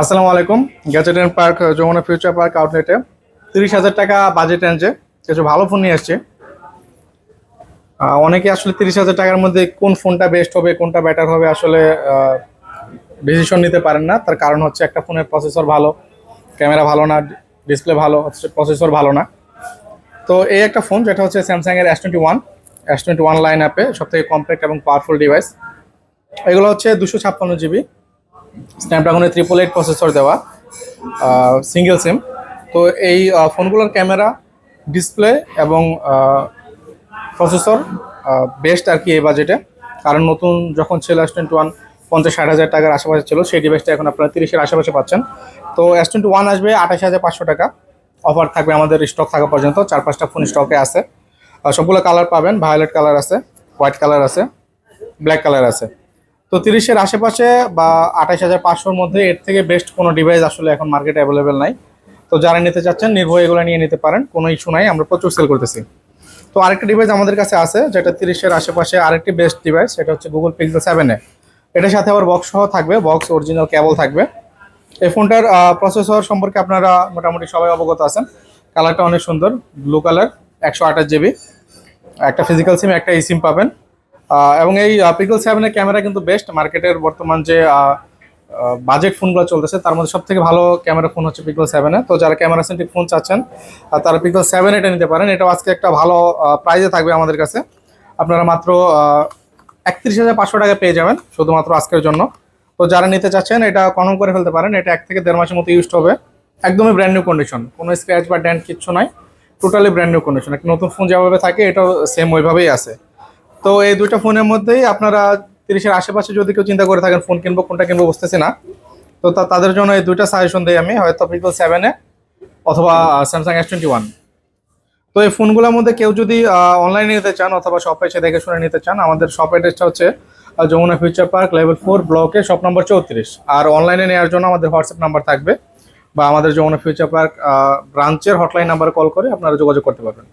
আসসালামু আলাইকুম। Gadget and park Jamuna future park আউটলেটে তিরিশ হাজার টাকা বাজেট রেঞ্জে কিছু ভালো ফোন নিয়ে আসছে। অনেকে আসলে তিরিশ হাজার টাকার মধ্যে কোন ফোনটা বেস্ট হবে, কোনটা বেটার হবে আসলে ডিসিশন নিতে পারেন না। তার কারণ হচ্ছে একটা ফোনের প্রসেসর ভালো ক্যামেরা ভালো না ডিসপ্লে ভালো প্রসেসর ভালো না। তো এই একটা ফোন যেটা হচ্ছে স্যামসাংয়ের S twenty one S twenty one line অ্যাপে সব থেকে কম্প্যাক্ট এবং পাওয়ারফুল ডিভাইস এগুলো হচ্ছে দুশো ছাপ্পান্ন জিবি স্ন্যাপড্রাগনের ট্রিপল এইট প্রসেসর দেওয়া সিঙ্গেল সিম তো এই ফোনগুলোর ক্যামেরা ডিসপ্লে এবং প্রসেসর বেস্ট আর কি এই বাজেটে কারণ নতুন যখন ছিল এস টোয়েন্টি ওয়ান পঞ্চাশ ষাট হাজার টাকার আশেপাশে ছিল, সেই ডিভাইসটা এখন আপনারা তিরিশের আশেপাশে পাচ্ছেন। তো এস টোয়েন্টি ওয়ান আসবে আঠাশ হাজার পাঁচশো টাকা। অফার থাকবে আমাদের স্টক থাকা পর্যন্ত, চার পাঁচটা ফোন স্টকে আছে। সবগুলো কালার পাবেন ভায়োলেট কালার আছে হোয়াইট কালার আছে ব্ল্যাক কালার আছে। তো তিরিশের আশেপাশে বা আঠাশ হাজার পাঁচশোর মধ্যে এর থেকে বেস্ট কোনো ডিভাইস আসলে এখন মার্কেটে অ্যাভেলেবেল নাই। তো যারা নিতে চাচ্ছেন, নির্ভয় এগুলো নিয়ে নিতে পারেন, কোনো ইস্যু নাই, আমরা প্রচুর সেল করতেছি। তো আরেকটা ডিভাইস আমাদের কাছে আছে, যেটা তিরিশের আশেপাশে আরেকটি বেস্ট ডিভাইস সেটা হচ্ছে গুগল পিক্সেল সেভেনে এটার সাথে আবার বক্স সহ থাকবে বক্স অরিজিনাল কেবল থাকবে। এই ফোনটার প্রসেসর সম্পর্কে আপনারা মোটামুটি সবাই অবগত আছেন। কালারটা অনেক সুন্দর ব্লু কালার একশো আঠাশ জিবি একটা ফিজিক্যাল সিম একটা এই সিম পাবেন। এবং এই পিকল সেভেনের ক্যামেরা কিন্তু বেস্ট মার্কেটের বর্তমান যে বাজেট ফোনগুলো চলতেছে, তার মধ্যে সব থেকে ভালো ক্যামেরা ফোন হচ্ছে পিকল সেভেনে তো যারা ক্যামেরা সেন্ট্রিক ফোন চাচ্ছেন তারা পিকল সেভেন এটা নিতে পারেন। এটাও আজকে একটা ভালো প্রাইজে থাকবে আমাদের কাছে। আপনারা মাত্র একত্রিশ হাজার পাঁচশো টাকা পেয়ে যাবেন শুধুমাত্র আজকের জন্য। তো যারা নিতে চাচ্ছেন, এটা কনফার্ম করে ফেলতে পারেন। এটা এক থেকে দেড় মাসের মতো ইউজড হবে। একদমই ব্র্যান্ড নিউ কন্ডিশন কোনো স্ক্র্যাচ বা ড্যান্ড কিচ্ছু নাই। টোটালি ব্র্যান্ড নিউ কন্ডিশন একটা নতুন ফোন যেভাবে থাকে, এটাও সেম ওইভাবেই আছে। তো এই দুইটা ফোনের মধ্যেই আপনারা তিরিশের আশেপাশে যদি কেউ চিন্তা করে থাকেন ফোন কিনবো, কোনটা কিনবো বুঝতেছি না। তো তাদের জন্য এই দুইটা সাজেশন দিই আমি, হয়তো পিকল সেভেনে অথবা স্যামসাং এস টোয়েন্টি ওয়ান তো এই ফোনগুলোর মধ্যে কেউ যদি অনলাইনে নিতে চান অথবা শপে এসে দেখে শুনে নিতে চান, আমাদের শপ অ্যাড্রেসটা হচ্ছে Jamuna future park level four ব্লকে শপ নম্বর চৌত্রিশ। আর অনলাইনে নেওয়ার জন্য আমাদের হোয়াটসঅ্যাপ নাম্বার থাকবে বা আমাদের যমুনা ফিউচার পার্ক ব্রাঞ্চের হটলাইন নাম্বারে কল করে আপনারা যোগাযোগ করতে পারবেন।